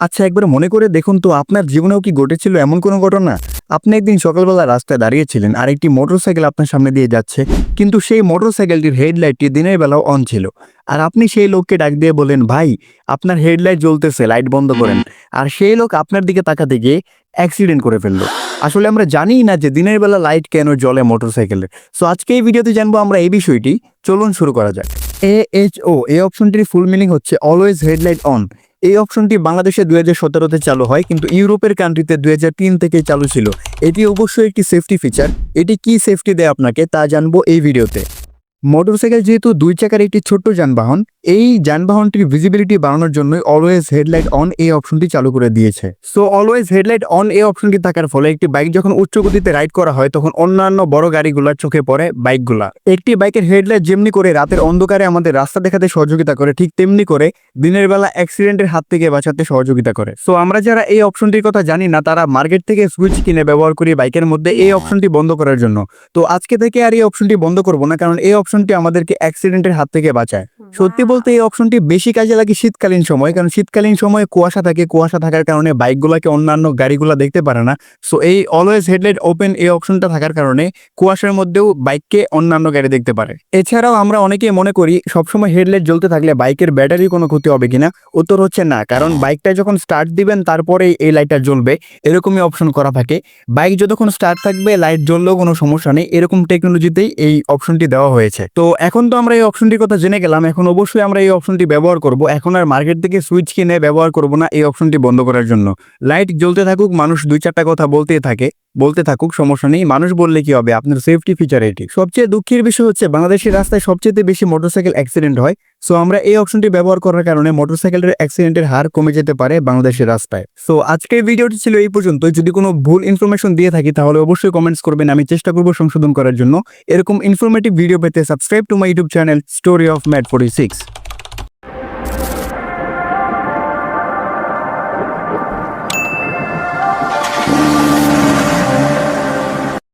আচ্ছা একবার মনে করে দেখুন তো, আপনার জীবনেও কি ঘটেছিল এমন কোনো ঘটনা? আপনি একদিন সকালবেলা রাস্তায় দাঁড়িয়েছিলেন আর একটি মোটরসাইকেল আপনার সামনে দিয়ে যাচ্ছে, কিন্তু সেই মোটরসাইকেলটির হেডলাইটটি দিনের বেলাও অন ছিল। আর আপনি সেই লোককে ডাক দিয়ে বলেন ভাই, আপনার হেডলাইট জ্বলতেছে, লাইট বন্ধ করেন। আর সেই লোক আপনার দিকে তাকাতে গিয়ে অ্যাক্সিডেন্ট করে ফেলল। আসলে আমরা জানিই না যে দিনের বেলা লাইট কেন জ্বলে মোটরসাইকেলের। সো, আজকে এই ভিডিওতে জানব আমরা এই বিষয়টি। চলুন শুরু করা যাক। এ, এইচ, ও, এই অপশনটির ফুল মিনিং হচ্ছে, অলওয়েজ হেডলাইট অন। এই অপশনটি বাংলাদেশে দুই হাজার চালু হয়, কিন্তু ইউরোপের কান্ট্রিতে দুই হাজার তিন থেকে চালু ছিল। এটি অবশ্যই একটি সেফটি ফিচার এটি কি সেফটি দেয় আপনাকে তা জানব এই ভিডিওতে মোটরসাইকেল যেহেতু দুই চাকার একটি ছোট্ট যানবাহন, এই যানবাহনটির ভিজিবিলিটি বাড়ানোর জন্য অলওয়েজ হেডলাইট অন এই অপশনটি চালু করে দিয়েছে। সো অলওয়েজ হেডলাইট অন এই অপশনটি থাকার ফলে একটি বাইক যখন উচ্চ গতিতে রাইড করা হয়, তখন অন্যান্য বড় গাড়িগুলোর চোখে পড়ে বাইকগুলা একটি বাইকের হেডলাইট যেমনি করে রাতের অন্ধকারে আমাদের রাস্তা দেখাতে সহযোগিতা করে, ঠিক তেমনি করে দিনের বেলা অ্যাক্সিডেন্টের হাত থেকে বাঁচাতে সহযোগিতা করে। সো আমরা যারা এই অপশনটির কথা জানি না, তারা মার্কেট থেকে সুইচ কিনে ব্যবহার করি বাইকের মধ্যে এই অপশনটি বন্ধ করার জন্য। তো, আজকে থেকে আর এই অপশনটি বন্ধ করব না, কারণ এই অপশনটি আমাদেরকে অ্যাক্সিডেন্টের হাত থেকে বাঁচায়। সত্যি বলতে এই অপশনটি বেশি কাজে লাগে শীতকালীন সময় কারণ শীতকালীন সময়ে কুয়াশা থাকে কুয়াশা থাকার কারণে বাইকগুলোকে অন্যান্য গাড়িগুলো দেখতে পারে না। সো এই অলওয়েজ হেডলাইট ওপেন এই অপশনটা থাকার কারণে কুয়াশার মধ্যেও বাইককে অন্যান্য গাড়ি দেখতে পারে। এছাড়াও আমরা অনেকেই মনে করি সবসময় হেডলাইট জ্বলতে থাকলে বাইকের ব্যাটারি কোনো ক্ষতি হবে কিনা? উত্তর হচ্ছে না কারণ বাইকটা যখন স্টার্ট দিবেন তারপরেই এই লাইটটা জ্বলবে। এরকমই অপশন করা থাকে। বাইক যতক্ষণ স্টার্ট থাকবে লাইট জ্বললেও কোনো সমস্যা নেই। এরকম টেকনোলজিতেই এই অপশনটি দেওয়া হয়েছে। তো এখন তো আমরা এই অপশনটির কথা জেনে গেলাম, এখন অবশ্যই আমরা এই অপশনটি ব্যবহার করব। এখন আর মার্কেট থেকে সুইচ কিনে ব্যবহার করব না এই অপশনটি বন্ধ করার জন্য। লাইট জ্বলতে থাকুক, মানুষ দুই চারটা কথা বলতে থাকে, বলতে থাকুক, সমস্যা নেই। মানুষ বললে কি হবে? আপনার সেফটি ফিচার এটি। সবচেয়ে দুঃখের বিষয় হচ্ছে, বাংলাদেশের রাস্তায় সবচেয়ে বেশি মোটরসাইকেল অ্যাক্সিডেন্ট হয় সো আমরা এই অপশনটি ব্যবহার করার কারণে মোটরসাইকেলের অ্যাক্সিডেন্টের হার কমে যেতে পারে বাংলাদেশের রাস্তায়। সো আজকের ভিডিওটি ছিল এই পর্যন্ত যদি কোনো ভুল ইনফরমেশন দিয়ে থাকি, তাহলে অবশ্যই কমেন্টস করবেন। আমি চেষ্টা করব সংশোধন করার জন্য। এরকম ইনফরমেটিভ ভিডিও পেতে subscribe to my YouTube channel story of Matt forty six